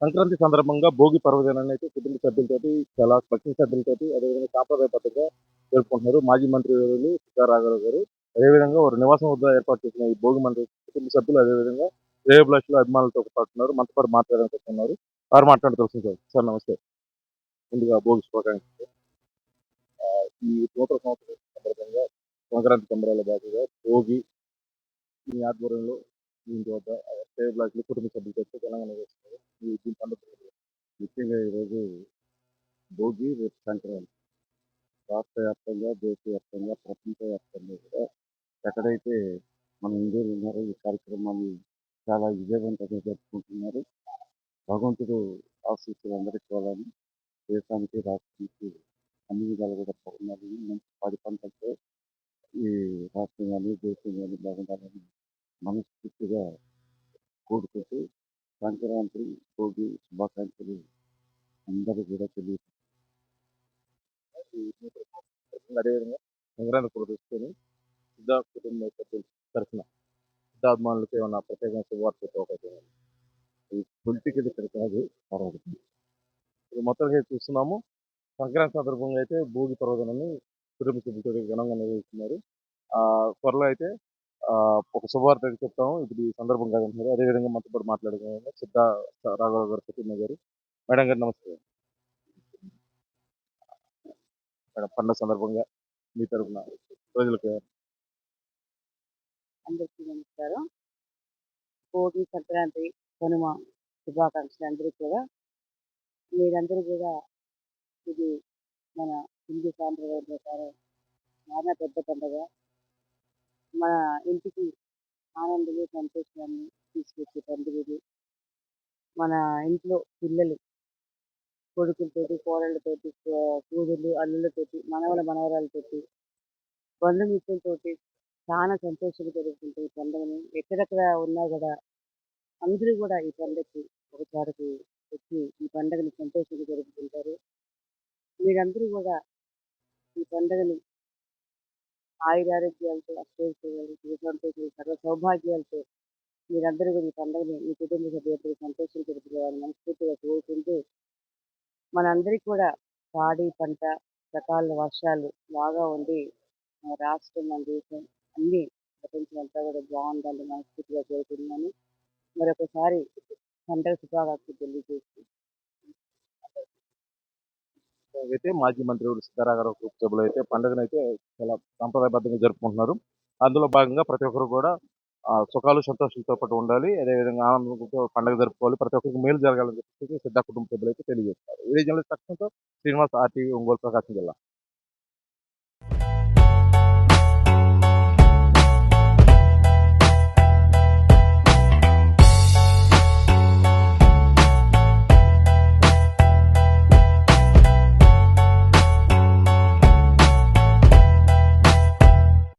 సంక్రాంతి సందర్భంగా భోగి పర్వదినాన్ని అయితే కుటుంబ సభ్యులతోటి చాలా పక్షి సభ్యులతో అదేవిధంగా సాంప్రదాయబద్ధంగా జరుపుకుంటున్నారు మాజీ మంత్రి వర్యులు సీతారాఘరావు గారు. అదేవిధంగా వారు నివాసం వద్ద ఏర్పాటు చేసిన ఈ భోగి మంత్రి కుటుంబ సభ్యులు అదేవిధంగా శ్రేయభిలాషులు అభిమానులతో పాటున్నారు. మనతో పాటు మాట్లాడడానికి వస్తున్నారు. వారు మాట్లాడుతూ సార్. సార్ నమస్తే. ముందుగా భోగి శుభాకాంక్షలు. ఈ నూతన సంవత్సరం సందర్భంగా సంక్రాంతి సంబరాల భాగంగా భోగి మీ ఆధ్వర్యంలో మీ ఇంటి వద్ద బ్లాక్లు కుటుంబ సభ్యులతో తెలంగాణ వేస్తారు ఈ దీని పండుగ ముఖ్యంగా ఈరోజు భోగి రేపు సంక్రాంతి. రాష్ట్ర వ్యాప్తంగా దేశవ్యాప్తంగా ప్రపంచవ్యాప్తంగా కూడా ఎక్కడైతే మన హిందువులు ఉన్నారో ఈ కార్యక్రమాన్ని చాలా విజయవంతంగా జరుపుకుంటున్నారు. భగవంతుడు ఆశీస్సులు అందరికీ ఇవ్వాలని దేశానికి రాష్ట్రానికి అన్ని విధాలు కూడా బాగుండాలని మంచి పది పంటలతో ఈ రాష్ట్రం కానీ దేశం కానీ బాగుండాలని మనస్ఫూర్తిగా కోరుకుంటూ సంక్రాంతి భోగి శుభాకాంక్షలు అందరూ కూడా తెలియదు అదేవిధంగా సంక్రాంతి కూడా తీసుకొని సిద్ధ కుటుంబ సభ్యుల తరఫున సిద్ధాభిమానులకు ఏమన్నా ప్రత్యేకంగా శుభవార్త ఒకటి ఈ పొలిటికల్ ఇక్కడ కాదు మరొకటి ఇప్పుడు మొత్తంగా చూస్తున్నాము. సంక్రాంతి సందర్భంగా అయితే భోగి పర్వదనని కుటుంబ సభ్యులతో ఘనంగా నిర్వహిస్తున్నారు. ఆ త్వరలో అయితే ఒక శుభవార్త అయితే చెప్తాము. ఇప్పుడు ఈ సందర్భం కాదంటున్నారు. అదేవిధంగా మనతో పాటు మాట్లాడుకున్నాము సిద్ధ రాఘవ గారు సత్యమ్మ గారు మేడం గారు నమస్తే. మేడం పండుగ సందర్భంగా మీ తరఫున ప్రజలకు అందరికీ నమస్కారం. భోగి సంక్రాంతి కనుమ శుభాకాంక్షలు అందరికీ కూడా. మీరందరూ కూడా ఇది మన హిందూ సాంప్రదాయం ప్రకారం మన ఇంటికి ఆనందము సంతోషాన్ని తీసుకొచ్చే పండుగలు ఇది మన ఇంట్లో పిల్లలు కొడుకులతోటి కోడళ్ళతోటి కూతుళ్ళు అల్లుళ్ళతోటి మనవల మనవరాలతోటి బంధుమిత్రులతోటి చాలా సంతోషంగా జరుగుతుంటాయి ఈ పండుగని. ఎక్కడెక్కడ ఉన్నా కూడా అందరూ కూడా ఈ పండుగకి ఒక చోటకి వచ్చి ఈ పండుగని సంతోషంగా జరుపుకుంటారు. మీరందరూ కూడా ఈ పండుగని ఆయురారోగ్యాలతో అష్టైశ్వర్యాలు సుఖ సర్వ సౌభాగ్యాలతో మీరందరూ కూడా ఈ పండుగని మీ కుటుంబ సభ్యులతో సంతోషం జరుపుకోవాలని మనస్ఫూర్తిగా కోరుకుంటూ మనందరికీ కూడా పాడి పంట రకాల వర్షాలు బాగా ఉండి మన రాష్ట్రం మన దేశం అన్ని ప్రపంచం అంతా కూడా బాగుండాలని మనస్ఫూర్తిగా కోరుకుంటున్నాను. మరొకసారి పండుగ శుభాకాంక్షలు తెలియజేస్తూ అయితే మాజీ మంత్రి సిద్ధరాఘరావు గ్రూప్ సభ్యులు అయితే పండుగను అయితే చాలా సాంప్రదాయబద్ధంగా జరుపుకుంటున్నారు. అందులో భాగంగా ప్రతి ఒక్కరు కూడా సుఖాలు సంతోషాలతో పాటు ఉండాలి. అదేవిధంగా ఆనందంతో పండుగ జరుపుకోవాలి. ప్రతి ఒక్కరికి మేలు జరగాలని చెప్పి సిద్ధ కుటుంబ సభ్యులు అయితే తెలియజేస్తారు. ఈ రీజనల్ సెక్షన్తో శ్రీనివాస్ ఆర్టీవీ ఒంగోలు ప్రకాశం జిల్లా.